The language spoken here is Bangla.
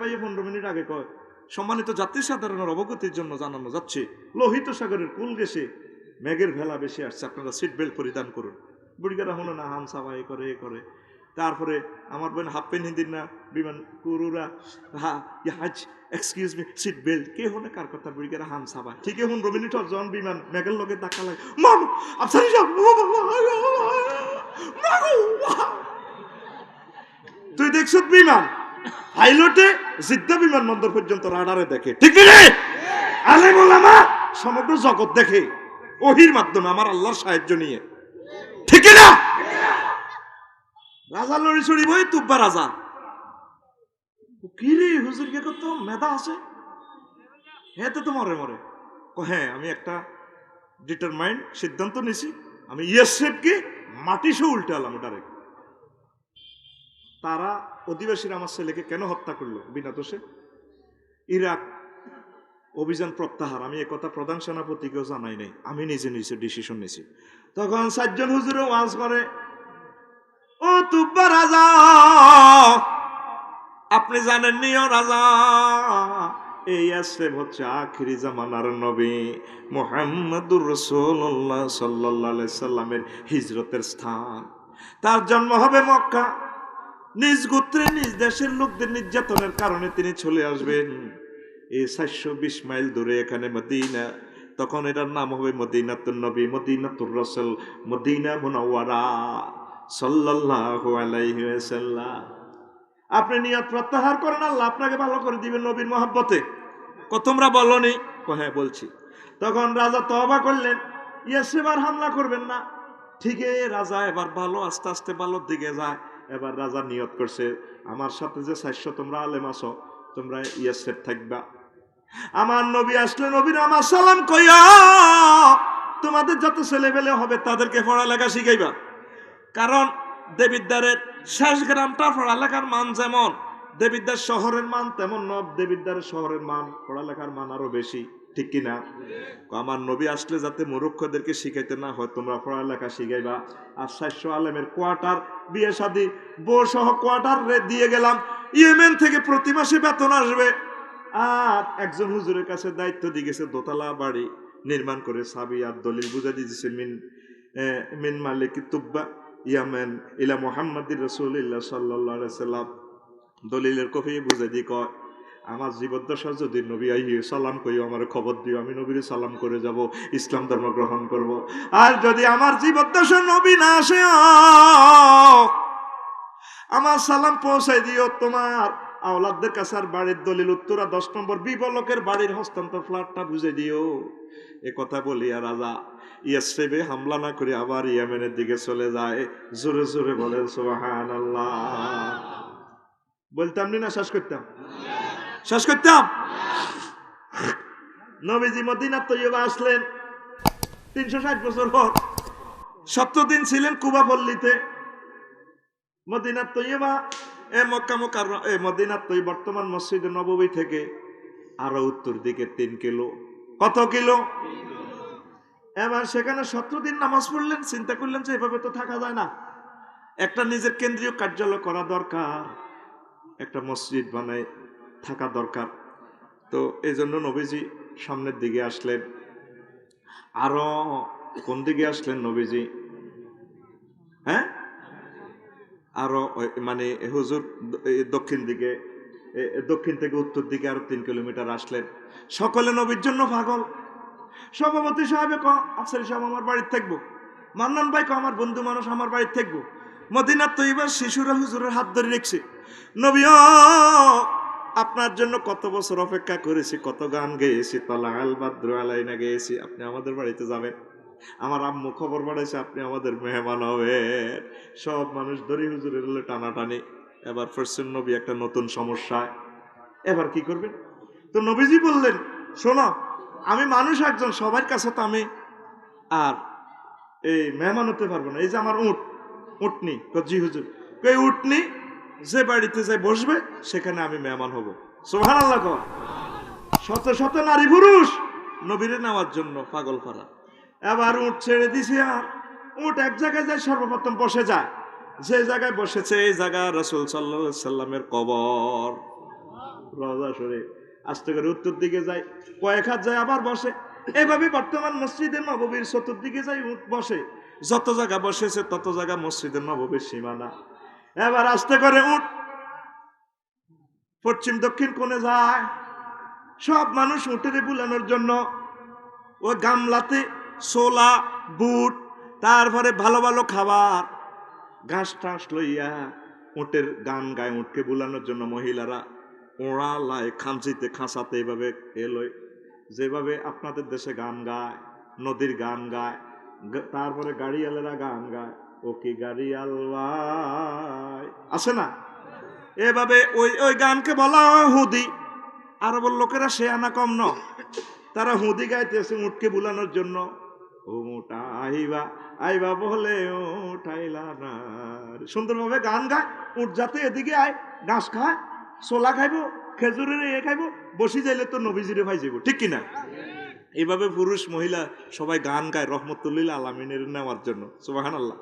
ভাই পনেরো মিনিট আগে কয় সম্মানিত যাত্রী সাধারণের অবগতির জন্য জানানো যাচ্ছে লোহিত সাগরের কুল গেছে মেঘের ভেলা বেশি আসছে আপনারা সিট বেল্ট পরিধান করুন বুড়িগারা হলো না হাম সাবাই করে এ করে তারপরে আমার বোন হাফ পেন হিন্দির না বিমান কুরুরা হাজ এক্সকিউজ মি সিট বেল্ট কে হনে কার কথা বুড়িগারা হাম সাবা ঠিক হুন রবিনি জন বিমান মেঘের লগে ধাক্কা লাগে মাম আপসারি যাব তুই দেখছ বিমান পাইলটে জিদ্দা বিমানবন্দর পর্যন্ত রাডারে দেখে। ঠিক আলেম সমগ্র জগৎ দেখে ওহির মাধ্যমে আমার আল্লাহর সাহায্য নিয়ে। ঠিক না? রাজা লড়ি চড়ি বই তুব্বা রাজা। কি রে হুজুর কে কত মেধা আছে? হ্যাঁ তো মরে মরে। হ্যাঁ আমি একটা ডিটারমাইন্ড সিদ্ধান্ত নিছি। আমি ইয়েসেফকে মাটি সে উল্টালাম ডাইরেক্ট তারা অধিবাসীরা আমার ছেলেকে কেন হত্যা করল? বিনা দোষে। ইরাক অভিযান প্রত্যাহার। আমি একথা প্রধান সেনাপতিকেও জানাই নাই। আমি নিজে নিজে ডিসিশন নিয়েছি তখন সাতজন হুজুরে ওয়াজ করে, ও তুব্বা রাজা, আপনি জানেন নিও রাজা, এই আসলে হচ্ছে আখিরি জামানার নবী মোহাম্মদুর রসুল্লাহ সাল্লাহ সাল্লামের হিজরতের স্থান। তার জন্ম হবে মক্কা। নিজ গোত্রে, নিজ দেশের লোকদের নির্যাতনের কারণে তিনি চলে আসবেন। এই সাতশো বিশ মাইল দূরে এখানে মদিনা। তখন এটার নাম হবে মদিনাতুর নবী, মদিনাতুর রসল, মদিনা মুনাওয়ারা সাল্লাল্লাহু আলাইহি ওয়াসাল্লাম। আপনি নিয়ত প্রত্যাহার করেন, আল্লাহ আপনাকে ভালো করে দিবেন নবীর মহব্বতে। তোমরা বলনি? হ্যাঁ বলছি। তখন রাজা তওবা করলেন ইয়াস এবার হামলা করবেন না। ঠিকই, রাজা এবার ভালো, আস্তে আস্তে ভালোর দিকে যায়। এবার রাজা নিয়ত করছে, আমার সাথে যে চারশো তোমরা আলেম আছো, তোমরা ইয়াসের থাকবা। আমার নবী আসলে নবীর আমার সালাম কইয়া, তোমাদের যত ছেলেবেলে হবে তাদেরকে পড়ালেখা শিখাইবা। কারণ দেবিদ্বারের শেষ গ্রামটা পড়ালেখার মান যেমন, দেবিদ্বার শহরের মান তেমন নব দেবিদ্বারের শহরের মান, পড়ালেখার মান আরও বেশি। ঠিক কিনা? আমার নবী আসলে যাতে মুরুক্ষদেরকে শিখাইতে না হয়, তোমরা পড়ালেখা শিখাইবা। আর সাতশো আলেমের কোয়ার্টার, বিয়ে শাদি বউ সহ কোয়ার্টার দিয়ে গেলাম। ইয়েমেন থেকে প্রতি মাসে বেতন আসবে। আর একজন হুজুরের কাছে দায়িত্ব দিয়ে গেছে দোতলা বাড়ি নির্মাণ করে, সাবি আর দলিল বুঝা দিয়েছে মিন মিন মালিক তুব্বা, ইয়ামেন ইলা মোহাম্মদ রসুল্লাহ সাল্লাহ সাল্লাম দলিলের কফি বুঝে দি কয় আমার জীবদ্দশা যদি নবী আইয়ে সালাম কইও, আমার খবর দিও, আমি নবীর সালাম করে যাব, ইসলাম ধর্ম গ্রহণ করব। আর যদি আমার জীবদ্দশা নবী না আসে আমার সালাম পৌঁছাই দিও তোমার আওলাদদের কাছে আর বাড়ির দলিল উত্তরা দশ নম্বর বিবলকের বাড়ির হস্তান্তর ফ্ল্যাটটা বুঝে দিও। এ কথা বলি আর রাজা ইয়াসেবে হামলা না করে আবার ইয়ামেনের দিকে চলে যায়। জোরে জোরে বলেন সোহান আল্লাহ বলতাম না, শেষ করতাম? শেষ করতাম। নবীজি মদিনা তৈবা আসলেন। তিনশো ষাট বছর পর সত্তর দিন ছিলেন কুবা পল্লীতে। মদিনা তৈবা এ মক্কা মক্কার এ মদিনা তৈ, বর্তমান মসজিদ নববী থেকে আরও উত্তর দিকে তিন কিলো। কত কিলো? এবার সেখানে সতেরো দিন নামাজ পড়লেন, চিন্তা করলেন যে এভাবে তো থাকা যায় না। একটা নিজের কেন্দ্রীয় কার্যালয় করা দরকার। একটা মসজিদ বানায় থাকা দরকার। তো এই জন্য নবীজি সামনের দিকে আসলেন। আরও কোন দিকে আসলেন নবীজি? হ্যাঁ? আরও মানে হুজুর দক্ষিণ দিকে দক্ষিণ থেকে উত্তর দিকে আরও তিন কিলোমিটার আসলেন। সকলে নবীর জন্য পাগল। সভাপতি সাহেবে ক আফসারি সাহেব, আমার বাড়িতে থাকব। মান্নান ভাই ক আমার বন্ধু মানুষ আমার বাড়িতে থাকব। মদিনার তো এবার শিশুরা হুজুরের হাত ধরে রেখছে। নবী আপনার জন্য কত বছর অপেক্ষা করেছি, কত গান গেয়েছি তলা আল বাদ্র আলাইনা গেয়েছি, আপনি আমাদের বাড়িতে যাবেন। আমার আম্মু খবর বাড়াইছে আপনি আমাদের মেহমান হবেন। সব মানুষ দড়ি হুজুরের হলে টানাটানি। এবার ফরসেন নবী একটা নতুন সমস্যায়। এবার কি করবেন? তো নবীজি বললেন, শোনো, আমি মানুষ একজন, সবার কাছে তো আমি আর এই মেহমান হতে পারব না। এই যে আমার উট, উটনি জি হুজুর। এই উটনি? যে বাড়িতে যাই বসবে, সেখানে আমি মেহমান হব। সোহান আল্লাহ। শত শত নারী পুরুষ নবীরে নেওয়ার জন্য পাগল করা। এবার উট ছেড়ে দিছে আর, উট এক জায়গায় যায় সর্বপ্রথম বসে যায়। যে জায়গায় বসেছে এই জায়গা রসুল সাল্লা সাল্লামের কবর। রওজা সরে আস্তে করে উত্তর দিকে যায়, কয়েক হাত যায় আবার বসে। এভাবে বর্তমান মসজিদের নববীর চতুর্দিকে যাই উঠ বসে। যত জায়গা বসেছে, তত জায়গা মসজিদের নববীর সীমানা। এবার আস্তে করে উঠ। পশ্চিম দক্ষিণ কোণে যায়। সব মানুষ উঠে বুলানোর জন্য ওই গামলাতে সোলা বুট, তারপরে ভালো ভালো খাবার, ঘাস টাস লইয়া উটের গান গায় উঠকে বুলানোর জন্য মহিলারা ওড়া লাই খাঁচিতে খাঁচাতে এভাবে এলোয় যেভাবে আপনাদের দেশে গান গায়, নদীর গান গায় তারপরে গাড়িওয়ালেরা গান গায়। ও কি গাড়িয়াল ভাই আছে না? এভাবে ওই ওই গানকে বলা হয় হুদি। আরবের লোকেরা সে আনা কম ন। তারা হুদি গাইতেছে উঠকে বুলানোর জন্য। ও মোটা আইবা আইবা বলে উঠাইলা না সুন্দরভাবে গান গায়, উঠ যাতে এদিকে আয়, ঘাস খায় সোলা খাইবো, খেজুরের এ খাইবো, বসি যাইলে তো নবীজিরে ভাই যাব ঠিক কিনা? এইভাবে পুরুষ মহিলা সবাই গান গায় রহমতুল্লিল আলমিনের নেওয়ার জন্য সুবাহান আল্লাহ